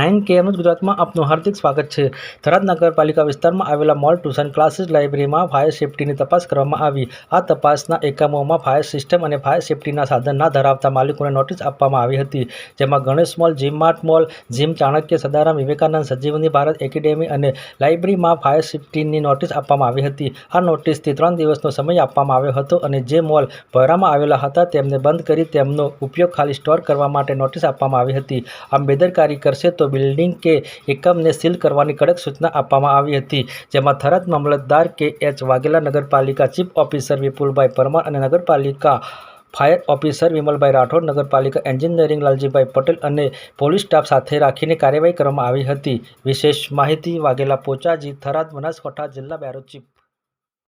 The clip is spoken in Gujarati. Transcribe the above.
નાઇન કેએમ ગુજરાતમાં આપનું હાર્દિક સ્વાગત છે. થરાદ નગરપાલિકા વિસ્તારમાં આવેલા મોલ ટ્યુશન ક્લાસીસ લાઇબ્રેરીમાં ફાયર સેફટીની તપાસ કરવામાં આવી. આ તપાસના એકમોમાં ફાયર સિસ્ટમ અને ફાયર સેફટીના સાધન ના ધરાવતા માલિકોને નોટિસ આપવામાં આવી હતી, જેમાં Ganesh mall, gym mart mall, gym Chanakya Sadaram, Vivekanand Sajivani Bharat academy અને લાઇબ્રેરીમાં ફાયર સેફટીની નોટિસ આપવામાં આવી હતી. આ નોટિસથી ત્રણ દિવસનો સમય આપવામાં આવ્યો હતો અને જે મોલ ભરામાં આવેલા હતા તેમને બંધ કરી તેમનો ઉપયોગ ખાલી સ્ટોર કરવા માટે નોટિસ આપવામાં આવી હતી. આમ બેદરકારી કરશે તો બિલ્ડિંગ કે એકમને સીલ કરવાની કડક સૂચના આપવામાં આવી હતી, જેમાં થરાદ મામલતદાર કે એચ વાઘેલા નગરપાલિકા ચીફ ઓફિસર વિપુલભાઈ પરમાર અને નગરપાલિકા ફાયર ઓફિસર વિમલભાઈ રાઠોડ, નગરપાલિકા એન્જિનિયરિંગ લાલજીભાઈ પટેલ અને પોલીસ સ્ટાફ સાથે રાખીને કાર્યવાહી કરવામાં આવી હતી. વિશેષ માહિતી વાઘેલા પોચાજી થરાદ બનાસકાંઠા જિલ્લા બ્યુરો ચીફ